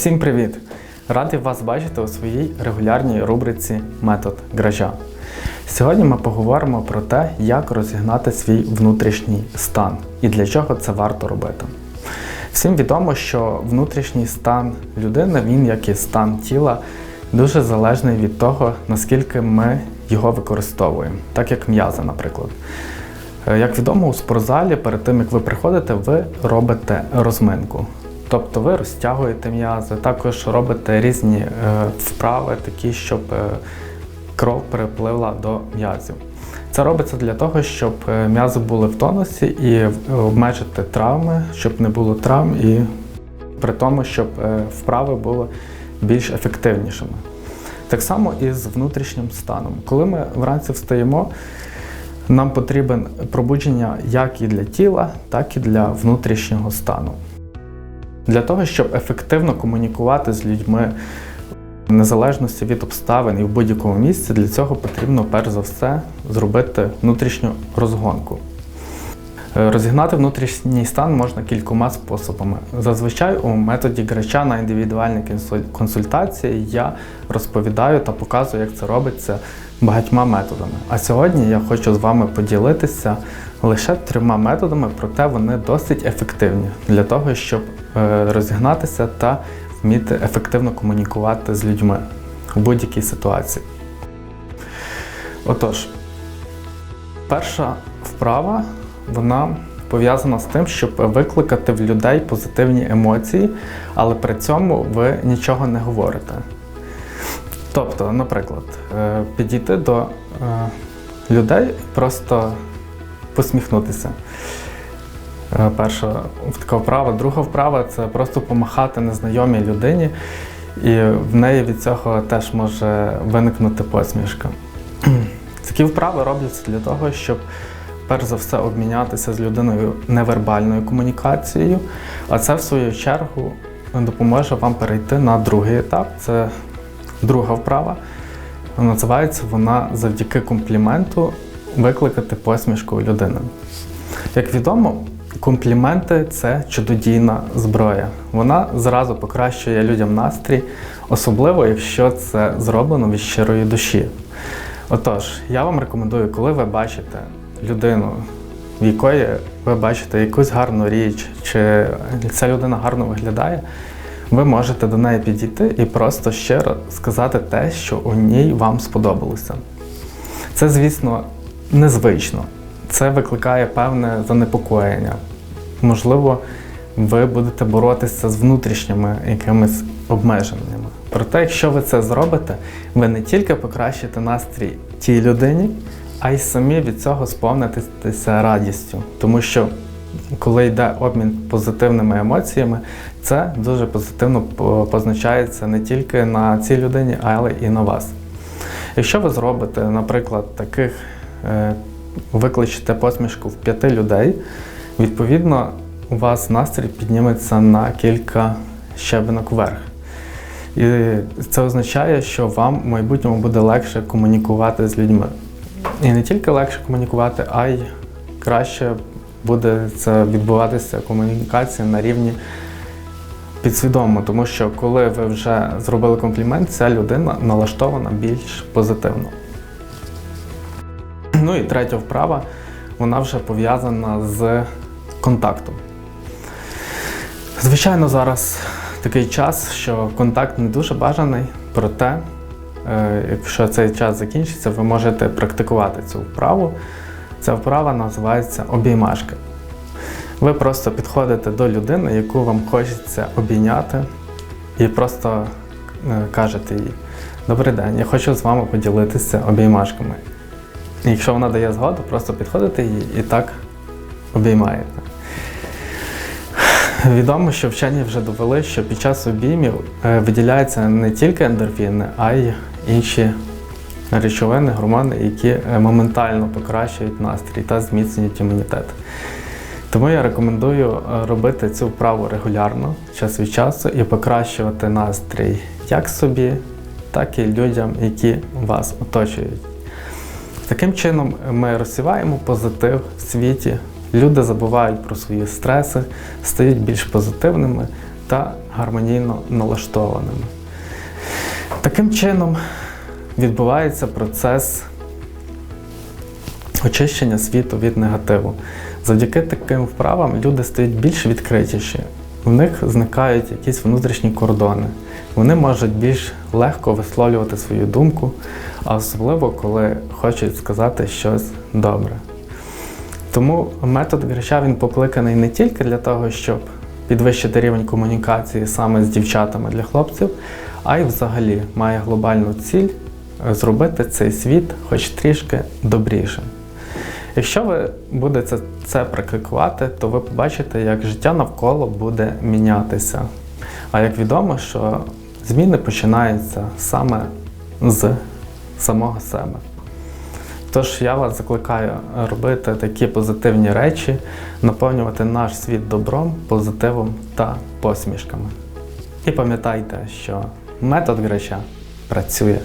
Усім привіт! Радий вас бачити у своїй регулярній рубриці Метод Гража. Сьогодні ми поговоримо про те, як розігнати свій внутрішній стан і для чого це варто робити. Всім відомо, що внутрішній стан людини, він як і стан тіла, дуже залежний від того, наскільки ми його використовуємо, так як м'язи, наприклад. Е, Як відомо, у спортзалі перед тим як ви приходите, ви робите розминку. Тобто ви розтягуєте м'язи, також робите різні е, вправи, такі, щоб е, кров перепливла до м'язів. Це робиться для того, щоб е, м'язи були в тонусі і е, обмежити травми, щоб не було травм, і при тому, щоб е, вправи були більш ефективнішими. Так само і з внутрішнім станом. Коли ми вранці встаємо, нам потрібен пробудження як і для тіла, так і для внутрішнього стану. Для того, щоб ефективно комунікувати з людьми в незалежності від обставин і в будь-якому місці, для цього потрібно перш за все зробити внутрішню розгонку. Е, Розігнати внутрішній стан можна кількома способами. Зазвичай у методі грача на індивідуальній консультації я розповідаю та показую, як це робиться багатьма методами. А сьогодні я хочу з вами поділитися лише трьома методами, проте вони досить ефективні для того, щоб е, розігнатися та вміти ефективно комунікувати з людьми у будь-якій ситуації. Отож, перша вправа вона пов'язана з тим, щоб викликати в людей позитивні емоції, але при цьому ви нічого не говорите. Тобто, наприклад, е, підійти до е, людей і просто посміхнутися. Е, Перша така вправа. Друга вправа це просто помахати незнайомій людині, і в неї від цього теж може виникнути посмішка. Такі вправи робляться для того, щоб перш за все обмінятися з людиною невербальною комунікацією, а це в свою чергу допоможе вам перейти на другий етап. Це друга вправа. Називається вона завдяки компліменту викликати посмішку у людини. Як відомо, компліменти це чудодійна зброя. Вона зразу покращує людям настрій, особливо якщо це зроблено від щирої душі. Отож, я вам рекомендую, коли ви бачите людину, в якої ви бачите якусь гарну річ, чи ця людина гарно виглядає, ви можете до неї підійти і просто щиро сказати те, що у ній вам сподобалося. Це, звісно, незвично. Це викликає певне занепокоєння. Можливо, ви будете боротися з внутрішніми якимись обмеженнями. Проте, якщо ви це зробите, ви не тільки покращите настрій тій людині, а й самі від цього сповнитеся радістю. Тому що коли йде обмін позитивними емоціями, це дуже позитивно позначається не тільки на цій людині, але і на вас. Якщо ви зробите, наприклад, таких е, викличете посмішку в п'яти людей, відповідно, у вас настрій підніметься на кілька щебенок вверх. І це означає, що вам в майбутньому буде легше комунікувати з людьми. І не тільки легше комунікувати, а й краще буде це відбуватися комунікація на рівні підсвідомо, тому що коли ви вже зробили комплімент, ця людина налаштована більш позитивно. Ну і третя вправа, вона вже пов'язана з контактом. Звичайно, зараз такий час, що контакт не дуже бажаний, проте, якщо цей час закінчиться, ви можете практикувати цю вправу. Ця вправа називається обіймашки. Ви просто підходите до людини, яку вам хочеться обійняти, і просто е, кажете їй: Добрий день, я хочу з вами поділитися обіймашками. Якщо вона дає згоду, просто підходите їй і так обіймаєте. Відомо, що вчені вже довели, що під час обіймів е, виділяються не тільки ендорфіни, а й інші речовини, гормони, які е, моментально покращують настрій та зміцнюють імунітет. Тому я рекомендую е, робити цю вправу регулярно, час від часу, і покращувати настрій як собі, так і людям, які вас оточують. Таким чином ми розсіваємо позитив в світі, люди забувають про свої стреси, стають більш позитивними та гармонійно налаштованими. Таким чином відбувається процес очищення світу від негативу. Завдяки таким вправам люди стають більш відкритіші. В них зникають якісь внутрішні кордони. Вони можуть більш легко висловлювати свою думку, а особливо коли хочуть сказати щось добре. Тому метод Грища він покликаний не тільки для того, щоб підвищити рівень комунікації саме з дівчатами для хлопців, а й взагалі має глобальну ціль зробити цей світ хоч трішки добрішим. Якщо ви будете це практикувати, то ви побачите, як життя навколо буде мінятися. А як відомо, що зміни починаються саме з самого себе. Тож я вас закликаю робити такі позитивні речі, наповнювати наш світ добром, позитивом та посмішками. І пам'ятайте, що метод Греча працює.